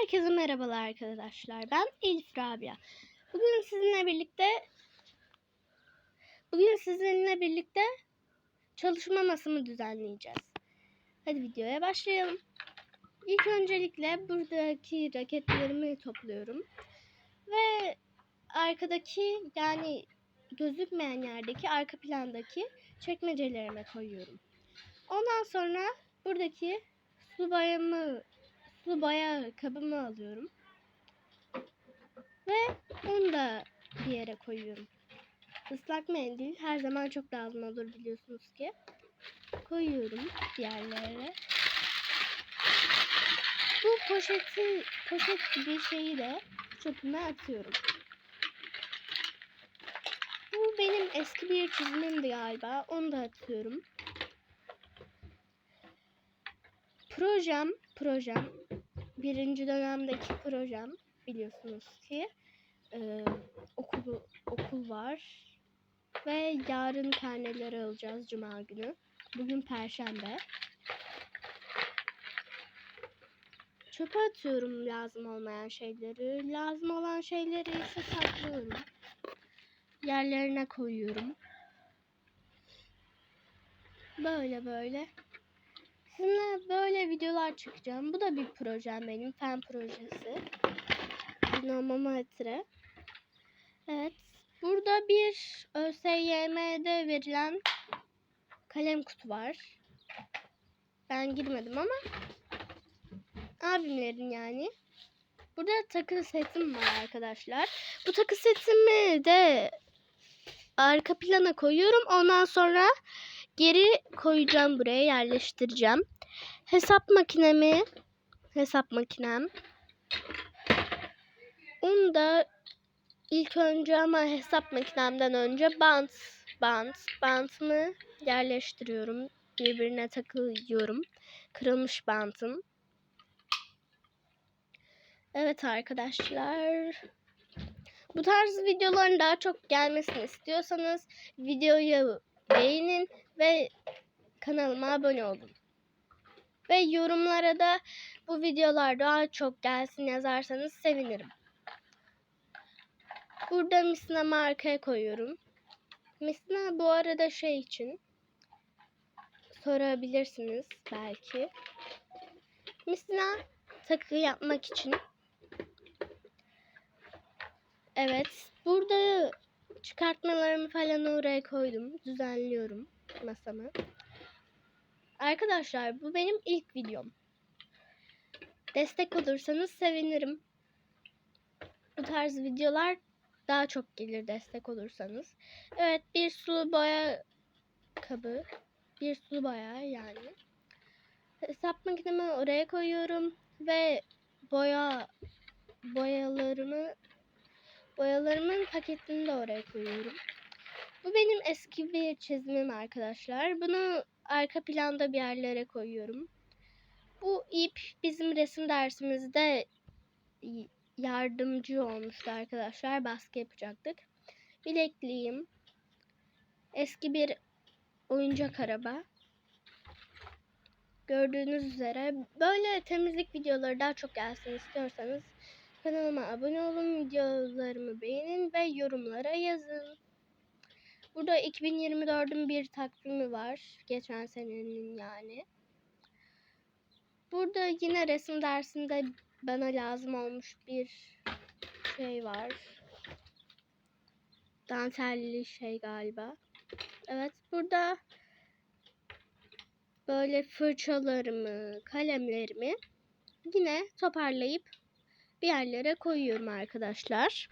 Herkese merhabalar arkadaşlar. Ben Elif Rabia. Bugün sizinle birlikte bugün sizinle birlikte çalışma masamı düzenleyeceğiz. Hadi videoya başlayalım. İlk öncelikle buradaki raketlerimi topluyorum. Ve arkadaki yani gözükmeyen yerdeki arka plandaki çekmecelerime koyuyorum. Ondan sonra buradaki su bayamı su boya kabımı alıyorum. Ve onu da bir yere koyuyorum. Islak mendil her zaman çok lazım olur biliyorsunuz ki. Koyuyorum yerlere. Bu poşeti, poşet gibi şeyi de çöpüme atıyorum. Bu benim eski bir çizimimdi galiba. Onu da atıyorum. Projem, projem birinci dönemdeki projem biliyorsunuz ki e, okulu okul var ve yarın karneleri alacağız cuma günü. Bugün perşembe. Çöpe atıyorum lazım olmayan şeyleri. Lazım olan şeyleri ise saklıyorum. Yerlerine koyuyorum. Böyle böyle. Sizinle böyle videolar çekeceğim. Bu da bir projem benim. Fen projesi. Dinamometre. Evet. Burada bir ÖSYM'de verilen kalem kutu var. Ben girmedim ama abimlerin yani. Burada takı setim var arkadaşlar. Bu takı setimi de arka plana koyuyorum. Ondan sonra geri koyacağım buraya yerleştireceğim. Hesap makinemi hesap makinem. Onu da ilk önce ama hesap makinemden önce bant bant bantımı yerleştiriyorum. Birbirine takıyorum. Kırılmış bantım. Evet arkadaşlar. Bu tarz videoların daha çok gelmesini istiyorsanız videoyu beğenin ve kanalıma abone olun. Ve yorumlara da bu videolar daha çok gelsin yazarsanız sevinirim. Burada misina markaya koyuyorum. Misina bu arada şey için sorabilirsiniz belki. Misina takı yapmak için. Evet. Burada çıkartmalarımı falan oraya koydum. Düzenliyorum masamı. Arkadaşlar bu benim ilk videom. Destek olursanız sevinirim. Bu tarz videolar daha çok gelir destek olursanız. Evet bir sulu boya kabı. Bir sulu boya yani. Hesap makinemi oraya koyuyorum. Ve boya boyalarımı boyalarımın paketini de oraya koyuyorum. Bu benim eski bir çizimim arkadaşlar. Bunu arka planda bir yerlere koyuyorum. Bu ip bizim resim dersimizde yardımcı olmuştu arkadaşlar. Baskı yapacaktık. Bilekliğim. Eski bir oyuncak araba. Gördüğünüz üzere böyle temizlik videoları daha çok gelsin istiyorsanız kanalıma abone olun, videolarımı beğenin ve yorumlara yazın. Burada 2024'ün bir takvimi var. Geçen senenin yani. Burada yine resim dersinde bana lazım olmuş bir şey var. Dantelli şey galiba. Evet burada böyle fırçalarımı, kalemlerimi yine toparlayıp bir yerlere koyuyorum arkadaşlar.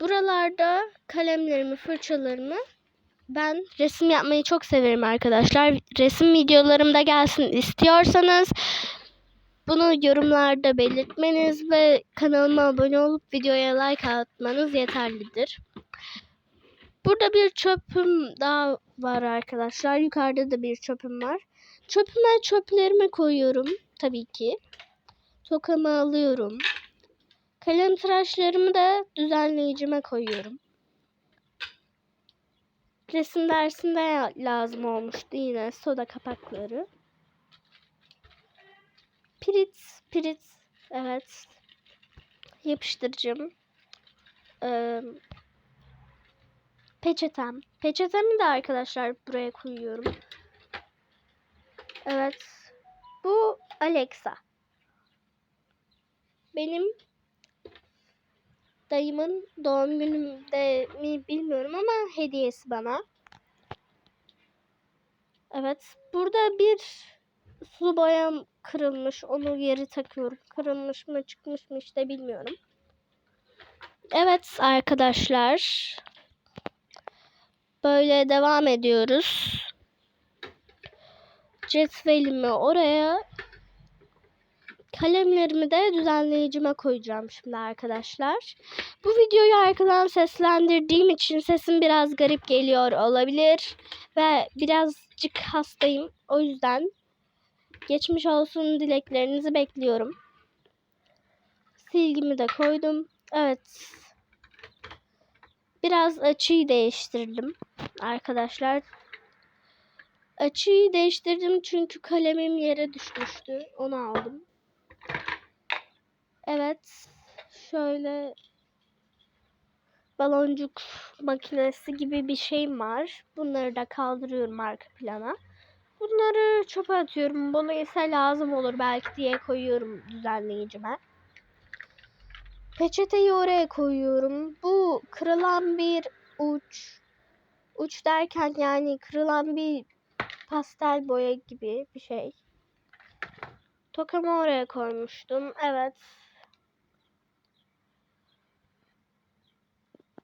Buralarda kalemlerimi, fırçalarımı ben resim yapmayı çok severim arkadaşlar. Resim videolarım da gelsin istiyorsanız bunu yorumlarda belirtmeniz ve kanalıma abone olup videoya like atmanız yeterlidir. Burada bir çöpüm daha var arkadaşlar. Yukarıda da bir çöpüm var. Çöpüme çöplerimi koyuyorum tabii ki. Tokamı alıyorum. Kalem tıraşlarımı da düzenleyicime koyuyorum. Resim dersinde lazım olmuştu yine soda kapakları. Pirit, pirit. Evet. Yapıştırıcım. Ee, peçetem. Peçetemi de arkadaşlar buraya koyuyorum. Evet. Bu Alexa. Benim dayımın doğum günümde mi bilmiyorum ama hediyesi bana. Evet. Burada bir sulu boyam kırılmış. Onu geri takıyorum. Kırılmış mı çıkmış mı işte bilmiyorum. Evet arkadaşlar. Böyle devam ediyoruz. Cetvelimi oraya kalemlerimi de düzenleyicime koyacağım şimdi arkadaşlar. Bu videoyu arkadan seslendirdiğim için sesim biraz garip geliyor olabilir. Ve birazcık hastayım. O yüzden geçmiş olsun dileklerinizi bekliyorum. Silgimi de koydum. Evet. Biraz açıyı değiştirdim arkadaşlar. Açıyı değiştirdim çünkü kalemim yere düşmüştü. Onu aldım. Evet. Şöyle baloncuk makinesi gibi bir şeyim var. Bunları da kaldırıyorum arka plana. Bunları çöpe atıyorum. Bunu ise lazım olur belki diye koyuyorum düzenleyicime. Peçeteyi oraya koyuyorum. Bu kırılan bir uç. Uç derken yani kırılan bir pastel boya gibi bir şey. Tokamı oraya koymuştum. Evet.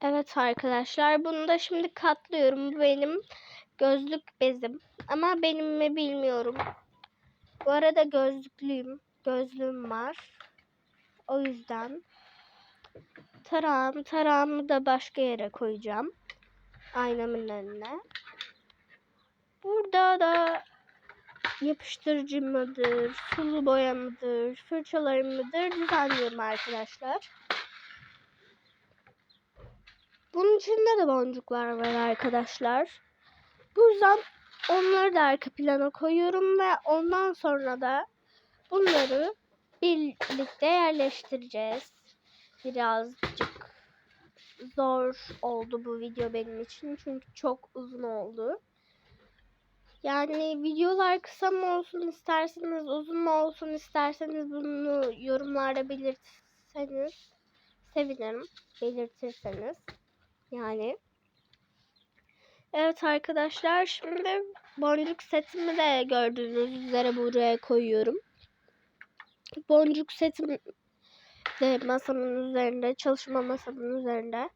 Evet arkadaşlar. Bunu da şimdi katlıyorum. Bu benim gözlük bezim. Ama benim mi bilmiyorum. Bu arada gözlüklüyüm. Gözlüğüm var. O yüzden tarağım, tarağımı da başka yere koyacağım. Aynamın önüne. Burada da yapıştırıcı mıdır, sulu boya mıdır, fırçalarım mıdır düzenliyorum arkadaşlar. Bunun içinde de boncuklar var arkadaşlar. Bu yüzden onları da arka plana koyuyorum ve ondan sonra da bunları birlikte yerleştireceğiz. Birazcık zor oldu bu video benim için çünkü çok uzun oldu. Yani videolar kısa mı olsun isterseniz uzun mu olsun isterseniz bunu yorumlarda belirtirseniz sevinirim. Belirtirseniz yani. Evet arkadaşlar şimdi boncuk setimi de gördüğünüz üzere buraya koyuyorum. Boncuk setim de masamın üzerinde, çalışma masamın üzerinde.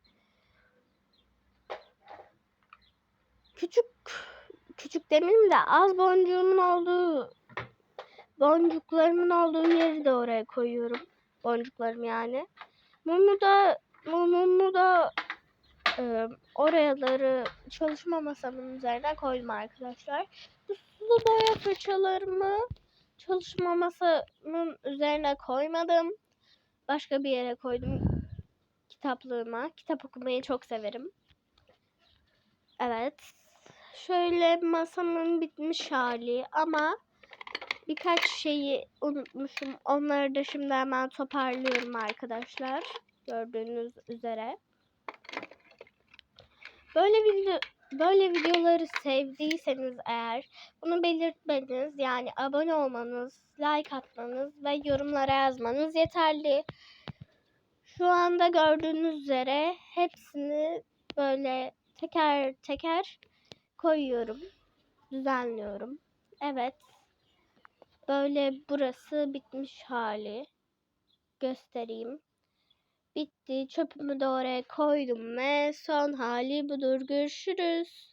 Küçük küçük demeyeyim de az boncuğumun olduğu boncuklarımın olduğu yeri de oraya koyuyorum. Boncuklarım yani. Mumu da mumumu da e, oraları çalışma masamın üzerine koydum arkadaşlar. Bu sulu boya fırçalarımı çalışma masamın üzerine koymadım. Başka bir yere koydum kitaplığıma. Kitap okumayı çok severim. Evet. Şöyle masamın bitmiş hali ama birkaç şeyi unutmuşum. Onları da şimdi hemen toparlıyorum arkadaşlar. Gördüğünüz üzere. Böyle video böyle videoları sevdiyseniz eğer bunu belirtmeniz yani abone olmanız, like atmanız ve yorumlara yazmanız yeterli. Şu anda gördüğünüz üzere hepsini böyle teker teker koyuyorum. Düzenliyorum. Evet. Böyle burası bitmiş hali. Göstereyim. Bitti. Çöpümü de oraya koydum ve son hali budur. Görüşürüz.